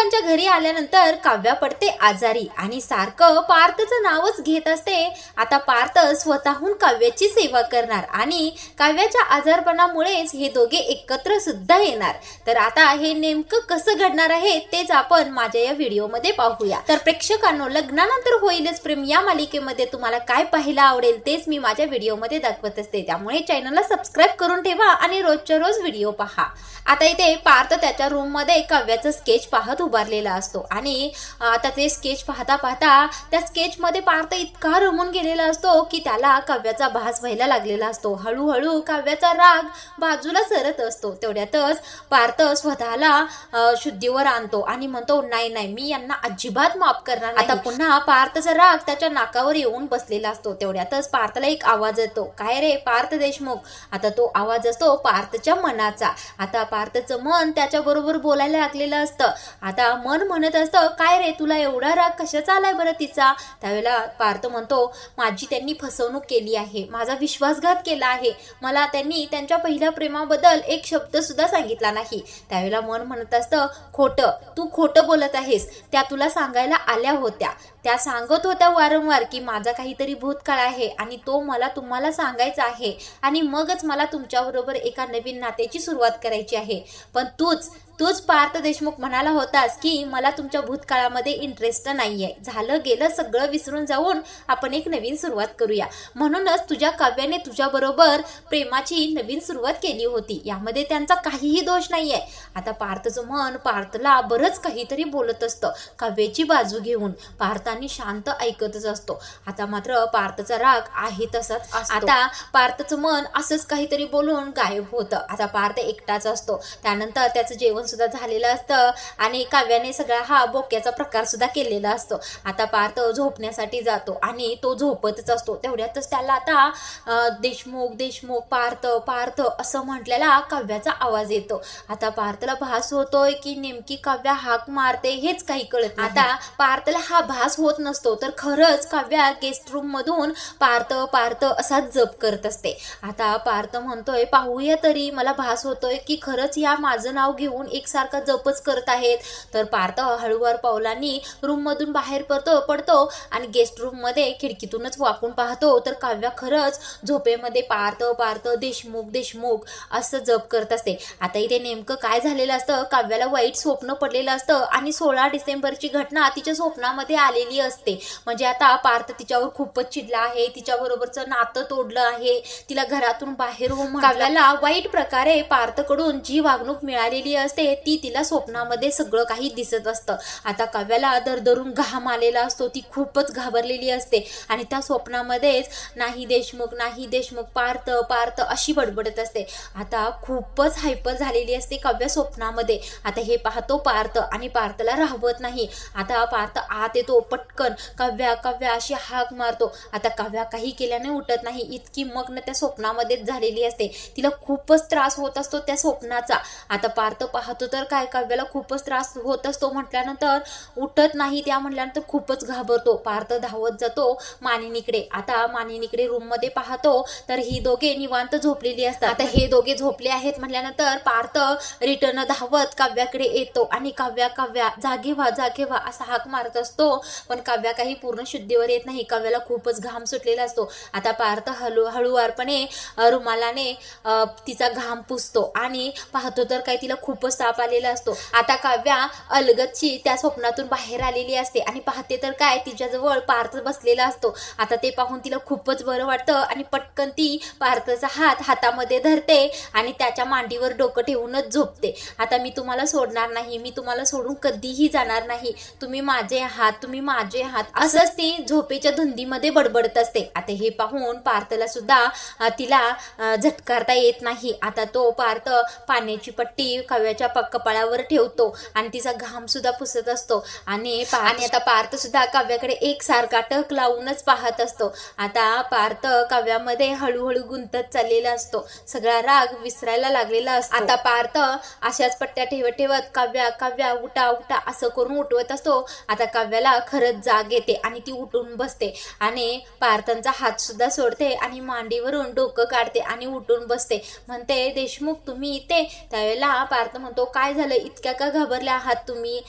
देशमुखांच्या घरी आल्यानंतर काव्या पडते आजारी आणि सारखं पार्थचं नावच घेत असते. आता पार्थ स्वतःहून काव्याची सेवा करणार आणि काव्याच्या आजारपणामुळेच हे दोघे एकत्र सुद्धा येणार. तर आता हे नेमकं कसं घडणार आहे तेच आपण माझ्या या व्हिडिओमध्ये पाहूया. तर प्रेक्षकांनो लग्नानंतर होईलच प्रेम. या मालिकेमध्ये तुम्हाला काय पाहायला आवडेल तेच मी माझ्या व्हिडिओमध्ये दाखवत असते. त्यामुळे चॅनलला सबस्क्राईब करून ठेवा आणि रोजच्या रोज व्हिडिओ पहा. आता इथे पार्थ त्याच्या रूममध्ये काव्याचं स्केच पाहत उभारलेला असतो. आणि आता ते स्केच पाहता पाहता त्या स्केच मध्ये पार्थ इतका रमून गेलेला असतो की त्याला काव्याचा भास व्हायला लागलेला असतो. हळूहळू काव्याचा राग बाजूला सरत असतो. तेवढ्यातच पार्थ स्वतःला शुद्धीवर आणतो आणि म्हणतो नाही नाही मी यांना अजिबात माफ करणार नाही." आता पुन्हा पार्थचा राग त्याच्या नाकावर येऊन बसलेला असतो. तेवढ्यातच पार्थला एक आवाज येतो. काय रे पार्थ देशमुख? आता तो आवाज असतो पार्थच्या मनाचा. आता पार्थचं मन त्याच्या बरोबर बोलायला लागलेलं असतं. आता मन म्हणत असतं काय रे तुला एवढा राग कशाचा आलाय बरं तिचा? त्यावेळेला पार्थ म्हणतो माझी त्यांनी फसवणूक केली आहे माझा विश्वासघात केला आहे. मला त्यांनी त्यांच्या पहिल्या प्रेमाबद्दल एक शब्द सुद्धा सांगितला नाही. त्यावेळेला मन म्हणत असतं खोटं तू खोटं बोलत आहेस. त्या तुला सांगायला आल्या होत्या. त्या सांगत होत्या वारंवार की माझा काहीतरी भूतकाळ आहे आणि तो मला तुम्हाला सांगायचा आहे आणि मगच मला तुमच्याबरोबर एका नवीन नात्याची सुरुवात करायची आहे. पण तूच तूच पार्थ देशमुख म्हणाला होतास की मला तुमच्या भूतकाळामध्ये इंटरेस्ट नाहीये. झालं गेलं सगळं विसरून जाऊन आपण एक नवीन सुरुवात करूया. म्हणूनच तुझ्या काव्याने तुझ्याबरोबर प्रेमाची नवीन सुरुवात केली होती. यामध्ये त्यांचा काहीही दोष नाहीये. आता पार्थचं मन पार्थला बरंच काहीतरी बोलत असतं काव्याची बाजू घेऊन. पार्थाने शांत ऐकतच असतो. आता मात्र पार्थचा राग आहे तसाच आता पार्थचं मन असंच काहीतरी बोलून गायब होतं. आता पार्थ एकटाच असतो. त्यानंतर त्याचं जेवण सुद्धा झालेलं असतं. आणि काव्याने सगळा हा बोक्याचा प्रकार सुद्धा केलेला असतो. आता पार्थ झोपण्यासाठी जातो आणि तो झोपतच असतो. तेवढ्यातच त्याला आता देशमुख देशमुख पार्थ पार्थ असं म्हटलेला काव्याचा आवाज येतो. आता पार्थला भास होतोय की नेमकी काव्या हाक मारते हेच काही कळत आता पार्थला हा भास होत नसतो तर खरंच काव्या गेस्ट रूम मधून पार्थ पार्थ असा जप करत असते. आता पार्थ म्हणतोय पाहूया तरी मला भास होतोय की खरंच या माझं नाव घेऊन एकसारखा जपच करत आहेत. तर पार्थ हळूवार पावलांनी रूम मधून बाहेर पडतो पडतो आणि गेस्ट रूममध्ये खिडकीतूनच वाकून पाहतो. तर काव्या खरंच झोपेमध्ये पार्थ पार्थ देशमुख देशमुख असं जप करत असते. आता इथे नेमकं काय झालेलं असतं? काव्याला वाईट स्वप्न पडलेलं असतं आणि सोळा डिसेंबरची घटना तिच्या स्वप्नामध्ये आलेली असते. म्हणजे आता पार्थ तिच्यावर खूपच चिडला आहे. तिच्या बरोबरचं नातं तोडलं आहे. तिला घरातून बाहेर होऊन काव्याला वाईट प्रकारे पार्थकडून जी वागणूक मिळालेली असते ती तिला स्वप्नामध्ये सगळं काही दिसत असतं. आता काव्याला दरदरून घाम आलेला असतो ती खूपच घाबरलेली असते. आणि त्या स्वप्नामध्येच नाही देशमुख नाही देशमुख पार्थ पार्थ अशी बडबडत असते. आता खूपच हायपर झालेली असते काव्य स्वप्नामध्ये. आता हे पाहतो पार्थ आणि पार्थला राहवत नाही. आता पार्थ आत येतो पटकन काव्या काव्या अशी हाक मारतो. आता काव्या काही केल्याने उठत नाही. इतकी मग्न त्या स्वप्नामध्येच झालेली असते. तिला खूपच त्रास होत असतो त्या स्वप्नाचा. आता पार्थ पाह तर काय काव्याला खूपच त्रास होत असतो म्हटल्यानंतर उठत नाही त्या म्हटल्यानंतर खूपच घाबरतो. पार्थ धावत जातो मानिनीकडे. आता मानिनीकडे रूममध्ये पाहतो तर ही दोघे निवांत झोपलेली असतात. आता हे दोघे झोपले आहेत म्हटल्यानंतर पार्थ रिटर्न धावत काव्याकडे येतो आणि काव्या काव्या जागे व्हा जागे व्हा असा हाक मारत असतो. पण काव्या काही पूर्ण शुद्धीवर येत नाही. काव्याला खूपच घाम सुटलेला असतो. आता पार्थ हळू हळूवारपणे रुमालाने तिचा घाम पुसतो आणि पाहतो तर काही तिला खूपच ताप आलेला असतो. आता काव्या अलगतची त्या स्वप्नातून बाहेर आलेली असते. आणि पाहते तर काय तिच्याजवळ पार्थ बसलेला असतो. आता ते पाहून तिला खूपच बरं वाटतं आणि पटकन ती पार्थचा हात हातामध्ये धरते आणि त्याच्या मांडीवर डोकं ठेवूनच झोपते. आता मी तुम्हाला सोडणार नाही मी तुम्हाला सोडून कधीही जाणार नाही. तुम्ही माझे आहात तुम्ही माझे आहात. असंच ती झोपेच्या धुंदीमध्ये बडबडत असते. आता हे पाहून पार्थला सुद्धा तिला झटकारता येत नाही. आता तो पार्थ पाण्याची पट्टी काव्याच्या प- कपाळावर ठेवतो आणि तिचा घाम सुद्धा पुसत असतो. आणि आणि आता पार्थ सुद्धा काव्याकडे एकसारखा टक लावूनच पाहत असतो. आता पार्थ काव्यामध्ये हळूहळू गुंतत चाललेला असतो. सगळा राग विसरायला लागलेला असतो. आता पार्थ अशाच पट्ट्या ठेवत ठेवत काव्या काव्या उठा उठा असं करून उठवत असतो. आता काव्याला खरंच जाग येते आणि ती उठून बसते. आणि पार्थांचा हात सुद्धा सोडते आणि मांडीवरून डोकं काढते आणि उठून बसते. म्हणते देशमुख तुम्ही इथे? त्यावेळेला पार्थ म्हणतो म्हणतो काय झालं इतक्या का घाबरल्या आहात तुम्ही?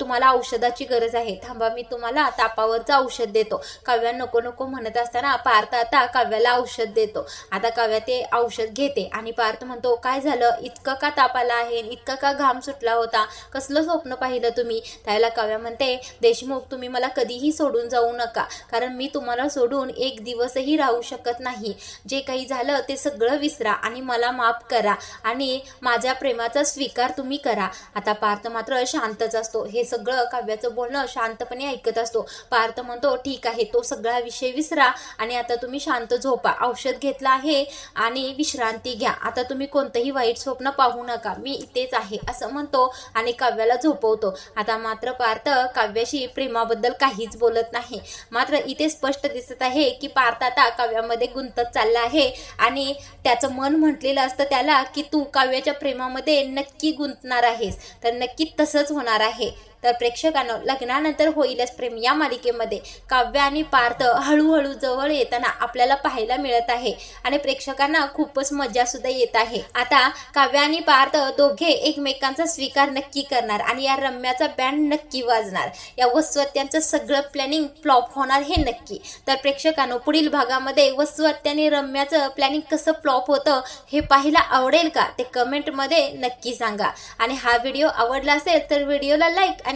तुम्हाला औषधाची गरज आहे. थांबा मी तुम्हाला तापावरचं औषध देतो. काव्या नको नको म्हणत असताना पार्थ आता काव्याला औषध देतो. आता काव्या ते औषध घेते आणि पार्थ म्हणतो काय झालं? इतकं का ताप आला आहे? इतका का घाम सुटला होता? कसलं स्वप्न पाहिलं तुम्ही? त्याला काव्या म्हणते देशमुख तुम्ही मला कधीही सोडून जाऊ नका. कारण मी तुम्हाला सोडून एक दिवसही राहू शकत नाही. जे काही झालं ते सगळं विसरा आणि मला माफ करा आणि माझ्या प्रेमाचा स्वीकार तुम्ही करा. आता पार्थ मात्र शांतच असतो. हे सगळं काव्याचं बोलणं शांतपणे ऐकत असतो. पार्थ म्हणतो ठीक आहे तो सगळा विषय विसरा आणि आता तुम्ही शांत झोपा. औषध घेतलं आहे आणि विश्रांती घ्या. आता तुम्ही कोणतंही वाईट स्वप्न पाहू नका. मी इथेच आहे असं म्हणतो आणि काव्याला झोपवतो. आता मात्र पार्थ काव्याशी प्रेमाबद्दल काहीच बोलत नाही. मात्र इथे स्पष्ट दिसत आहे की पार्थ आता काव्यामध्ये गुंतत चालला आहे आणि त्याचं मन म्हटलेलं असतं त्याला की तू काव्याच्या प्रेमामध्ये नक्की गुंतणार आहेस तर नक्की तसंच होणार आहे. तर प्रेक्षकांनो लग्नानंतर होईलच प्रेम. या मालिकेमध्ये काव्य आणि पार्थ हळूहळू जवळ येताना आपल्याला पाहायला मिळत आहे आणि प्रेक्षकांना खूपच मजा सुद्धा येत आहे. आता काव्य आणि पार्थ दोघे एकमेकांचा स्वीकार नक्की करणार आणि या रम्याचा बँड नक्की वाजणार. या वस्वत्यांचं सगळं प्लॅनिंग फ्लॉप होणार हे नक्की. तर प्रेक्षकांनो पुढील भागामध्ये वस्वत्य आणि रम्याचं प्लॅनिंग कसं फ्लॉप होतं हे पाहायला आवडेल का ते कमेंटमध्ये नक्की सांगा. आणि हा व्हिडिओ आवडला असेल तर व्हिडिओला लाईक आणि